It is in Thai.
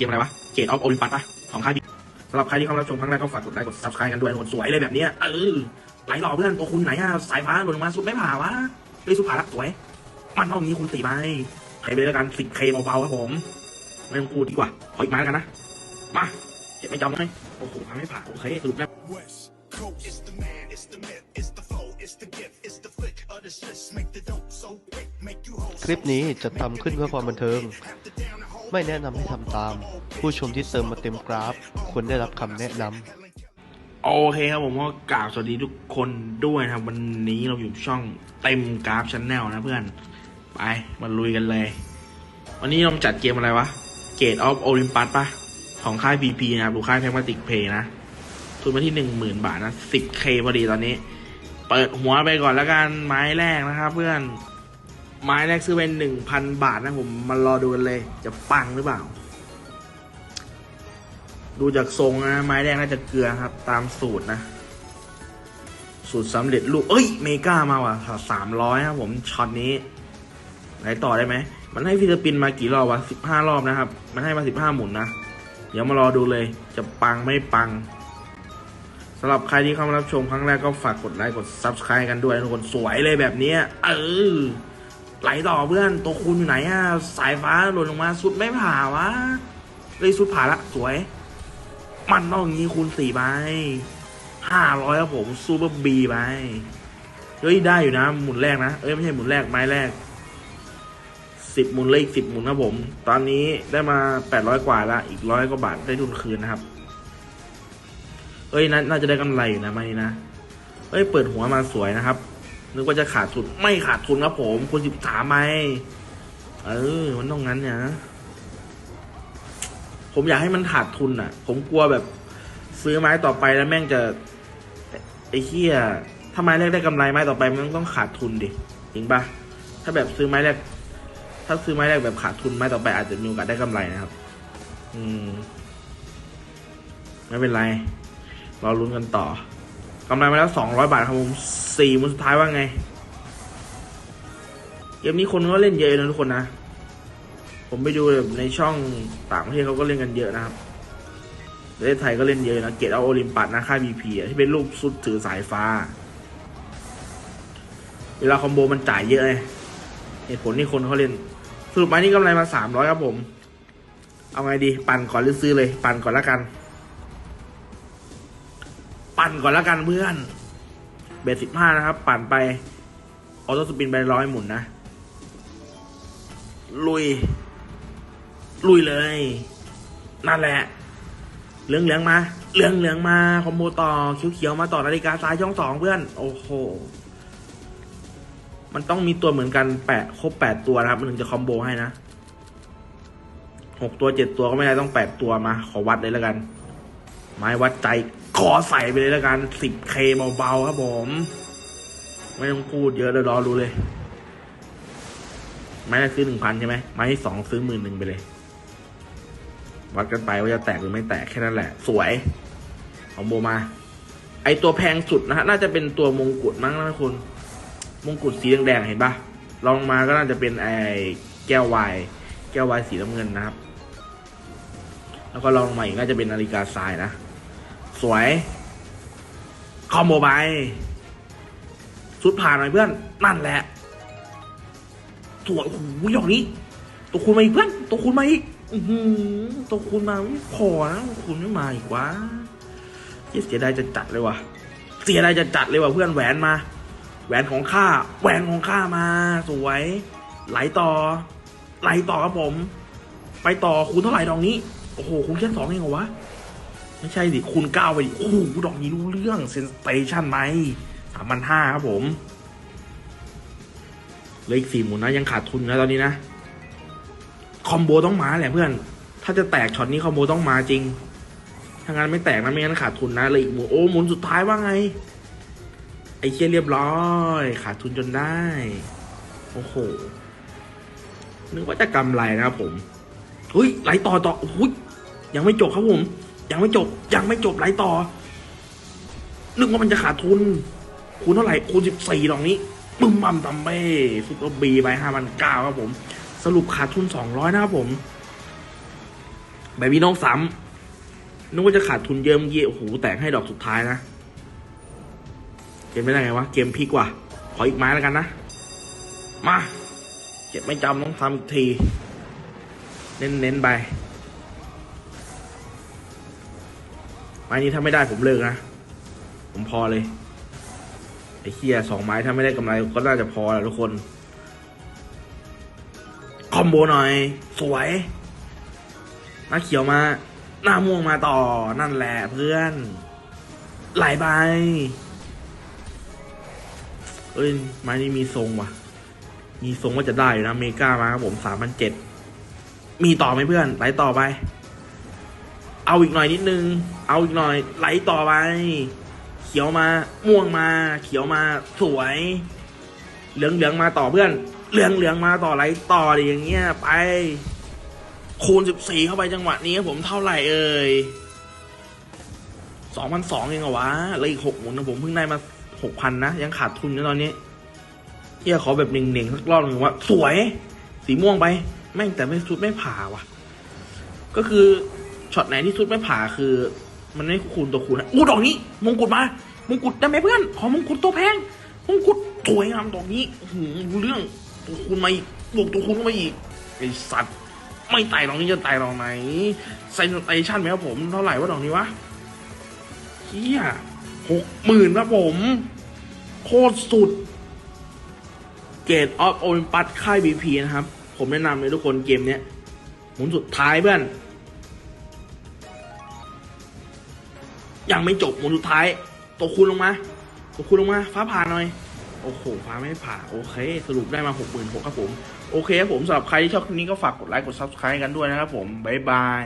เกมอะไรวะเกตออฟโอลิมปัสปะของค่ายพีสำหรับใครที่เข้ามารับชมครั้งแรกก็ฝากกดไลค์กด subscribe กันด้วยหนวดสวยเลยแบบนี้เออไหลหล่อเพื่อนตัวคุณไหนอะสายฟ้าหล่นลงมาสุดไม่ผ่าวะเฮ้ยสุดผ่าละสวย มันต้องอย่างนี้คุณตีไปใช้ไปเลยแล้วกันสิบเคเบาๆครับผมไม่ต้องพูดดีกว่าขออีกไม้แล้วกันนะมาเจ็บไม่จำไหมโอ้โหทำไม่ผ่านโอเคสรุปแล้ว It's the man, it's the myth, it's the flow, it's the gift, it's the flick of the shit, Make the dope so quick, make you whole. คลิปนี้จะทำขึ้นเพื่อความบันเทิง ไม่แนะนำให้ทำตาม ผู้ชมที่เติมมาเต็มกราฟ ควรได้รับคำแนะนำโอเคครับผมก็กราบสวัสดีทุกคนด้วยนะครับ วันนี้เราอยู่ช่องเต็มกราฟช n แนลนะเพื่อน ไปมาลุยกันเลย วันนี้เราจัดเกมอะไรวะ เกตออฟโอลิมปัสปะของค่าย PP นะครับดูค่ายแพมาติกเพย์นะทุนมาที่หนึ่งหมื่นบาทนะ 10k พอดีตอนนี้ เปิดหัวไปก่อนแล้วกันไม้แรกนะครับเพื่อน ไม้แรกซื้อเป็นหนึ่งพันบาทนะผมมารอดูกันเลย จะปังหรือเปล่า ดูจากทรงนะไม้แรกน่าจะเกลือครับ ตามสูตรนะ สูตรสำเร็จรูปเอ้ย เมกามาว่ะสามร้อยครับผมช็อตนี้ไหนต่อได้ไหมมันให้ฟิลิปปินส์มากี่รอบวะสิบห้ารอบนะครับ มันให้มาสิบห้าหมุนนะ เดี๋ยวมารอดูเลย จะปังไม่ปังสำหรับใครที่เข้ามารับชมครั้งแรกก็ฝากกดไลค์กด subscribe กันด้วยทุกคนสวยเลยแบบนี้ เออ ไหลต่อเพื่อนตัวคุณอยู่ไหนอะสายฟ้าหล่นลงมาสุดไม่ผ่าวะเลยสุดผ่าละสวย มันต้องอย่างนี้คูณสี่ใบห้าร้อยครับผมซูเปอร์บีไปเฮ้ยได้อยู่นะ หมุนแรกนะเอ้ยไม่ใช่หมุนแรกไม้แรกสิบหมุนเลขสิบหมุนครับผม ตอนนี้ได้มาแปดร้อยกว่าละอีกร้อยกว่าบาทได้ทุนคืนนะครับเอ้ยน,น่าจะได้กำไรอยู่นะไม่นะเอ้ยเปิดหัวมาสวยนะครับ นึกว่าจะขาดทุนไม่ขาดทุนครับผมคูณสิบสามไหมเออ มันต้องงั้นเนี่ยนะผมอยากให้มันขาดทุนอะ ผมกลัวแบบ ซื้อไม้ต่อไปแล้วแม่งจะไอ้เหี้ยถ้าไม้แรกได้กำไรไม้ต่อไปมันต้องขาดทุนดิจริงปะถ้าแบบซื้อไม้แรก ถ้าซื้อไม้แรกแบบขาดทุนไม้ต่อไปอาจจะมีโอกาสได้กำไรนะครับ อืม ไม่เป็นไร เราลุ้นกันต่อ กำไรมาแล้วสองร้อยบาทครับผมสี่มุนสุดท้ายว่าไง เกมนี้คนก็เล่นเยอะนะทุกคนนะ ผมไปดูในช่องต่างประเทศเขาก็เล่นกันเยอะนะครับประเทศไทยก็เล่นเยอะนะเกตเอาโอลิมปัสนะค่ายบีพีที่เป็นรูปสุดถือสายฟ้า เวลาคอมโบมันจ่ายเยอะเลยเหตุผลที่คนเขาเล่นสรุปม้นี้กำไรมาสามร้อยครับผม เอาไงดี ปั่นก่อนหรือซื้อเลย ปั่นก่อนละกัน ปั่นก่อนและกันเพื่อน เบสสิบห้านะครับ ปั่นไป ออโต้สปินไปร้อยหมุนนะ ลุย ลุยเลย นั่นแหละ เหลืองเหลืองมา เหลืองเหลืองมา คอมโบต่อเขียวเขียวมาต่อนาฬิกาซ้ายช่องสองเพื่อน โอ้โห มันต้องมีตัวเหมือนกันแปะครบแปดตัวนะครับ มันถึงจะคอมโบให้นะหกตัวเจ็ดตัวก็ไม่ได้ต้องแปดตัวมา ขอวัดเลยแล้วกัน ไม้วัดใจ ขอใส่ไปเลยแล้วกันสิบเคเบาๆครับผม ไม่ต้องพูดเยอะเลยรอรู้เลยไม้แรกซื้อหนึ่งพันใช่ไหมไม่สองซื้อหมื่นหนึ่งไปเลย วัดกันไปว่าจะแตกหรือไม่แตกแค่นั้นแหละ สวยของโบมา ไอตัวแพงสุดนะฮะน่าจะเป็นตัวมงกุฎมั้งนะคุณ มงกุฎสีแดงๆเห็นปะลองมาก็น่าจะเป็นไอแก้ววาย แก้ววายสีน้ำเงินนะครับ แล้วก็ลองมาอีกน่าจะเป็นนาฬิกาทรายนะ สวย คอมโบไปสุดผ่านหน่อยเพื่อน นั่นแหละ สวยโอ้โหดอกนี้ ตัวคุณมาอีกเพื่อน ตัวคุณมาอีก อือหือตัวคุณมาไม่พอนะตัวคุณไม่มาอีกวะเหี้ยเสียดายจะจัดเลยว่ะเสียดายจะจัดเลยว่ะเพื่อนแหวนมา แหวนของข้า แหวนของข้ามา สวย ไหลต่อ ไหลต่อครับผม ไปต่อคูณเท่าไหร่ดอกนี้ โอ้โหคูณแค่สองเองเหรอวะ ไม่ใช่ดิคูณเก้าไปดิโอ้โหดอกนี้รู้เรื่องเซนสเตชันไหมสามพันห้าครับผมเลืออีกสี่หมุนนะยังขาดทุนนะตอนนี้นะ คอมโบต้องมาแหละเพื่อน ถ้าจะแตกช็อตนี้คอมโบต้องมาจริง ถ้างั้นไม่แตกนะไม่งั้นขาดทุนนะเลยอีกหมุนโอ้หมุนสุดท้ายว่าไง ไอ้เชี่ยเรียบร้อย ขาดทุนจนได้ โอ้โหนึกว่าจะกำไรนะครับผมเฮ้ยไหลต่อต่อโอ้ยยังไม่จบครับผม ยังไม่จบ ยังไม่จบไหลต่อ นึกว่ามันจะขาดทุน คูณเท่าไหร่ คูณสิบสี่ดอกนี้ปึ้มบัมตัมเบ้ซุปเปอร์บีไปห้าพันเก้าครับผม สรุปขาดทุนสองร้อยนะครับผมใบพี่น้องซ้ำนึกว่าจะขาดทุนเยอะเมื่อกี้โอ้โหแตกให้ดอกสุดท้ายนะ เกมไม่ได้ไงวะ เกมพลิกว่ะขออีกไม้แล้วกันนะ มา เจ็บไม่จำต้องทำอีกที เน้นเน้นๆไป ไม้นี้ถ้าไม่ได้ผมเลิกนะ ผมพอเลย ไอ้เคียสองไม้ถ้าไม่ได้กำไรก็น่าจะพอแหละทุกคน คอมโบหน่อย สวย หน้าเขียวมา หน้าม่วงมาต่อ นั่นแหละเพื่อนไหลายใบ เอ้ย ไม้นี้มีทรงว่ะ มีทรงว่าจะได้อยู่นะ เมกามาครับผมสามพันเจ็ด มีต่อไหมเพื่อนไหลต่อไป เอาอีกหน่อยนิดนึง เอาอีกหน่อย ไหลต่อไป เขียวมา ม่วงมา เขียวมา สวย เหลืองเหลืองมาต่อเพื่อน เหลืองเหลืองมาต่อไหลต่อดิอย่างเงี้ยไป คูณสิบสี่เข้าไปจังหวะนี้ผมเท่าไหร่เอ่ยสองพันสองเองเหรอวะแล้วอีกหกหมุนนะผมเพิ่งได้มาหกพันนะ ยังขาดทุนอยู่ตอนนี้เฮียขอแบบหน่งๆสักรอบหนึ่งว่าสวย สีม่วงไป แม่งแต่ไม่ชุดไม่ผ่าว่ะ ก็คือ ช็อตไหนที่ชุดไม่ผ่าคือ มันไม่คูณตัวคูณนะอู้ดอกนี้ มงกุฎมามงกุฎได้ไหมเพื่อนขอมงกุฎตัวแพงมงกุฎสวยงามดอกนี้หูเรื่องตัวคูณมาอีกบวกตัวคูณมาอีกไอสัตว์ไม่ไต่ดอกนี้จะไต่ดอกไหนไซนสเตชันไหมครับผมเท่าไหร่ว่าดอกนี้วะเฮียหกหมื่นครับผม โคตรสุดเกตออฟโอลิมปัสค่ายบีพีนะครับ ผมแนะนำเลยทุกคนเกมเนี้ยหมุนสุดท้ายเพื่อน ยังไม่จบหมุนสุดท้ายตัวคูณลงมาตัวคูณลงมา ฟ้าผ่าหน่อย โอ้โห ฟ้าไม่ผ่า โอเค สรุปได้มาหกหมื่นหกครับผม โอเคครับผมสำหรับใครที่ชอบคลิปนี้ก็ฝากกดไลค์ กด subscribe กันด้วยนะครับผม บ๊ายบาย